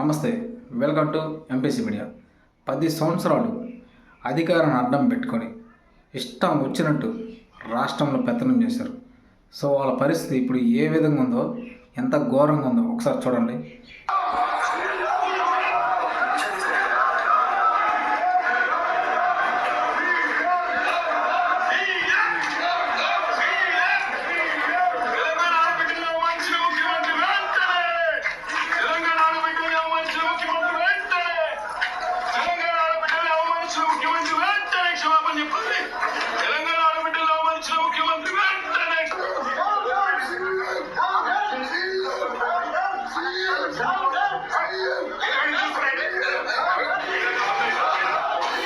నమస్తే welcome to MPC media పది సంవత్సరాలు అధికారాన్ని అడ్డం పెట్టుకొని ఇష్టం వచ్చినట్టు రాష్ట్రంలో పెత్తనం చేశారు. సో వాళ్ళ పరిస్థితి ఇప్పుడు ఏ విధంగా ఉందో ఎంత ఘోరంగా ఉందో ఒకసారి చూడండి.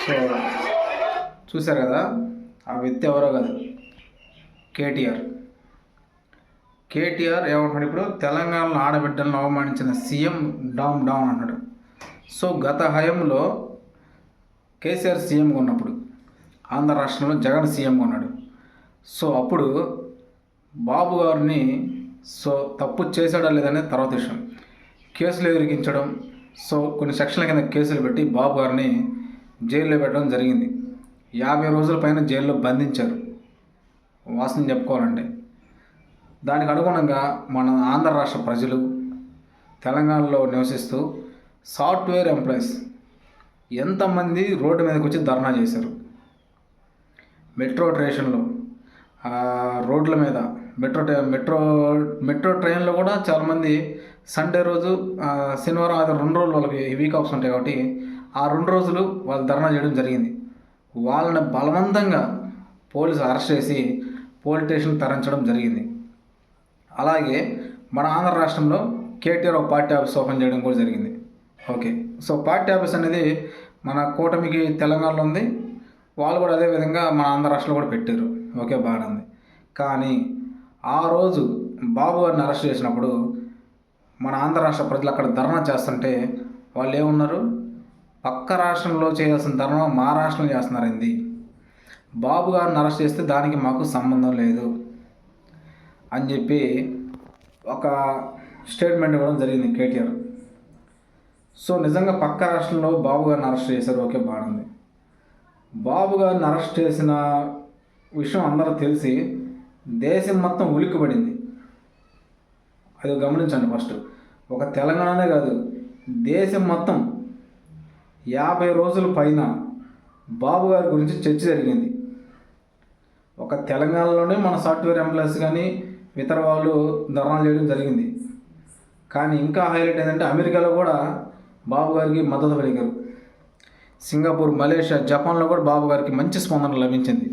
సో చూశారు కదా? ఆ వ్యక్తి ఎవరో కాదు. కేటీఆర్. కేటీఆర్ ఏమంటున్నాడు ఇప్పుడు? తెలంగాణలో ఆడబిడ్డలను అవమానించిన సీఎం డౌన్ డౌన్ అన్నాడు. సో గత హయంలో కేసీఆర్ సీఎంగా ఉన్నప్పుడు ఆంధ్ర రాష్ట్రంలో జగన్ సీఎంగా ఉన్నాడు సో అప్పుడు బాబు గారిని సో తప్పు చేశాడా లేదనేది తర్వాత విషయం. కేసులు ఎదిరికించడం సో కొన్ని సెక్షన్ల కింద కేసులు పెట్టి బాబు గారిని జైల్లో పెట్టడం జరిగింది. యాభై రోజుల పైన జైల్లో బంధించారు. వాసన చెప్పుకోవాలంటే. దానికి అనుగుణంగా మన ఆంధ్ర రాష్ట్ర ప్రజలు తెలంగాణలో నివసిస్తూ సాఫ్ట్వేర్ ఎంప్లాయీస్ ఎంతమంది రోడ్డు మీదకి వచ్చి ధర్నా చేశారు. మెట్రో స్టేషన్లో రోడ్ల మీద. మెట్రో ట్రై- మెట్రో మెట్రో ట్రైన్లో కూడా చాలామంది సండే రోజు శనివారం అది రెండు రోజులు వాళ్ళకి వీక్ ఆఫ్స్ ఉంటాయి కాబట్టి ఆ రెండు రోజులు వాళ్ళు ధర్నా చేయడం జరిగింది. వాళ్ళని బలవంతంగా పోలీసు అరెస్ట్ చేసి పోలీస్ స్టేషన్ తరించడం జరిగింది. అలాగే మన ఆంధ్ర రాష్ట్రంలో కేటీఆర్ ఒక పార్టీ ఆఫీస్ ఓపెన్ చేయడం కూడా జరిగింది. ఓకే. సో పార్టీ ఆఫీస్ అనేది మన కూటమికి తెలంగాణలో ఉంది. వాళ్ళు కూడా అదే విధంగా మన ఆంధ్ర రాష్ట్రంలో కూడా పెట్టారు. ఓకే బాగానే ఉంది. కానీ ఆ రోజు బాబు గారిని అరెస్ట్ చేసినప్పుడు మన ఆంధ్ర రాష్ట్ర ప్రజలు అక్కడ ధర్నా చేస్తుంటే వాళ్ళు ఏమున్నారు? పక్క రాష్ట్రంలో చేయాల్సిన ధర్మం మా రాష్ట్రంలో చేస్తున్నారండి. బాబు గారిని అరెస్ట్ చేస్తే దానికి మాకు సంబంధం లేదు అని చెప్పి ఒక స్టేట్మెంట్ ఇవ్వడం జరిగింది కేటీఆర్. సో నిజంగా పక్క రాష్ట్రంలో బాబు గారిని అరెస్ట్ చేశారు. ఓకే బాగుంది. బాబు గారిని అరెస్ట్ చేసిన విషయం అందరూ తెలిసి దేశం మొత్తం ఉలిక్కిపడింది. అది గమనించండి ఫస్ట్. ఒక తెలంగాణనే కాదు దేశం మొత్తం యాభై రోజుల పైన బాబు గారి గురించి చర్చ జరిగింది. ఒక తెలంగాణలోనే మన సాఫ్ట్వేర్ ఎంప్లాయీస్ కానీ ఇతర వాళ్ళు ధర్నాలు చేయడం జరిగింది. కానీ ఇంకా హైలైట్ ఏంటంటే అమెరికాలో కూడా బాబు గారికి మద్దతు పలికారు. సింగపూర్ మలేషియా జపాన్లో కూడా బాబు గారికి మంచి స్పందన లభించింది.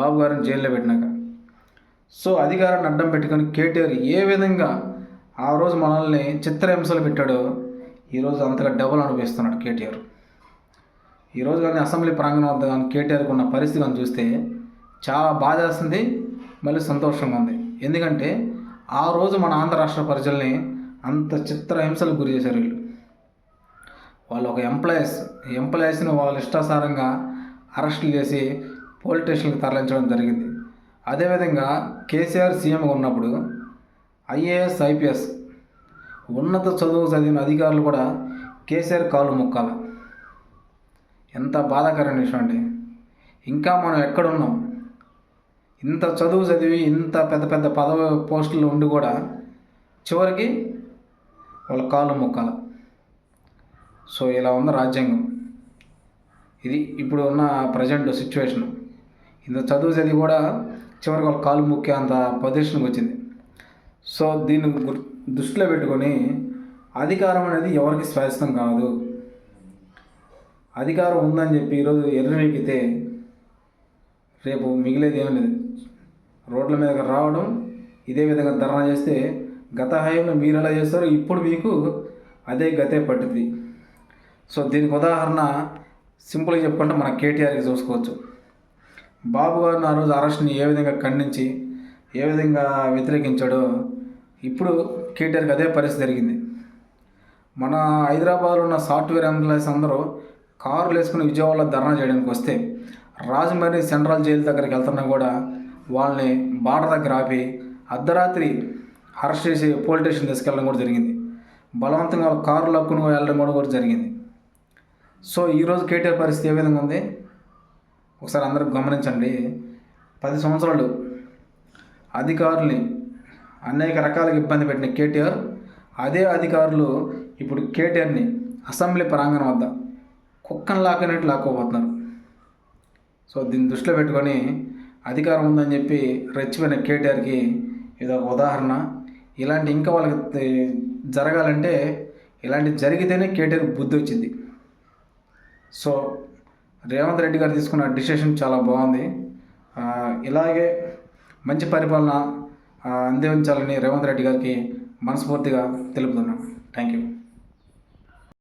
బాబు గారిని జైల్లో పెట్టినాక. సో అధికారాన్ని అడ్డం పెట్టుకొని కేటీఆర్ ఏ విధంగా ఆ రోజు మనల్ని చిత్రహింసలు పెట్టాడో ఈరోజు అంతగా డబుల్ అనిపిస్తున్నాడు కేటీఆర్. ఈరోజు కానీ అసెంబ్లీ ప్రాంగణం వద్ద కానీ కేటీఆర్కి ఉన్న పరిస్థితి కానీ చూస్తే చాలా బాధ వేస్తుంది మళ్ళీ సంతోషంగా ఉంది. ఎందుకంటే ఆ రోజు మన ఆంధ్ర రాష్ట్ర ప్రజల్ని అంత చిత్రహింసలకు గురి చేశారు వీళ్ళు. వాళ్ళు ఒక ఎంప్లాయీస్ ఎంప్లాయీస్ని వాళ్ళ ఇష్టాసారంగా అరెస్టులు చేసి పోలీస్ స్టేషన్కి తరలించడం జరిగింది. అదేవిధంగా కేసీఆర్ సీఎంగా ఉన్నప్పుడు ఐఏఎస్ ఐపీఎస్ ఉన్నత చదువు చదివిన అధికారులు కూడా కేసీఆర్ కాలు ముక్కాల. ఎంత బాధాకరమైన విషయం అండి. ఇంకా మనం ఎక్కడున్నాం? ఇంత చదువు చదివి ఇంత పెద్ద పెద్ద పదవి పోస్టులు ఉండి కూడా చివరికి వాళ్ళ కాళ్ళు మొక్కాల. సో ఇలా ఉంది రాజ్యాంగం. ఇది ఇప్పుడు ఉన్న ప్రజెంట్ సిచ్యువేషన్. ఇంత చదువు చదివి కూడా చివరికి వాళ్ళ కాలు ముక్కే అంత పొజిషన్కి వచ్చింది. సో దీన్ని దృష్టిలో పెట్టుకొని అధికారం అనేది ఎవరికి శాశ్వతం కాదు. అధికారం ఉందని చెప్పి ఈరోజు ఎర్రవెక్కితే రేపు మిగిలేది ఏం లేదు. రోడ్ల మీదకి రావడం ఇదే విధంగా ధర్నా చేస్తే గత హయాంలో మీరు ఎలా చేస్తారో ఇప్పుడు మీకు అదే గతే పట్టుద్ది సో దీనికి ఉదాహరణ సింపుల్గా చెప్పుకుంటే మన కేటీఆర్కి చూసుకోవచ్చు. బాబు గారిని ఆ రోజు అరెస్ట్ని ఏ విధంగా ఖండించి ఏ విధంగా వ్యతిరేకించాడో ఇప్పుడు కేటీఆర్కి అదే పరిస్థితి జరిగింది. మన హైదరాబాద్లో ఉన్న సాఫ్ట్వేర్ ఎంప్లాయీస్ అందరూ కారులు వేసుకుని విజయవాడలో ధర్నా చేయడానికి వస్తే రాజమండ్రి సెంట్రల్ జైలు దగ్గరికి వెళ్తున్నా కూడా వాళ్ళని బార్డర్ దగ్గర ఆపి అర్ధరాత్రి అరెస్ట్ చేసి పోలీస్ స్టేషన్ తీసుకెళ్ళడం కూడా జరిగింది. బలవంతంగా వాళ్ళ కారు లక్కును వెళ్ళడం కూడా కూడా జరిగింది. సో ఈరోజు కేటీఆర్ పరిస్థితి ఏ విధంగా ఉంది? ఒకసారి అందరూ గమనించండి. పది సంవత్సరాలు అధికారుల్ని అనేక రకాలుగా ఇబ్బంది పెట్టిన కేటీఆర్ అదే అధికారులు ఇప్పుడు కేటీఆర్ని అసెంబ్లీ ప్రాంగణం వద్ద కుక్కను లాక్కున్నట్టు లాక్కోబోతున్నారు. సో దీన్ని దృష్టిలో పెట్టుకొని అధికారం ఉందని చెప్పి రెచ్చిపోయిన కేటీఆర్కి ఇది ఒక ఉదాహరణ. ఇలాంటి ఇంకా వాళ్ళకి జరగాలంటే ఇలాంటి జరిగితేనే కేటీఆర్ బుద్ధి వచ్చింది. సో రేవంత్ రెడ్డి గారు తీసుకున్న డిసిషన్ చాలా బాగుంది. ఇలాగే మంచి పరిపాలన అందించాలని రేవంత్ రెడ్డి గారికి మనస్ఫూర్తిగా తెలుపుతున్నాను థ్యాంక్ యూ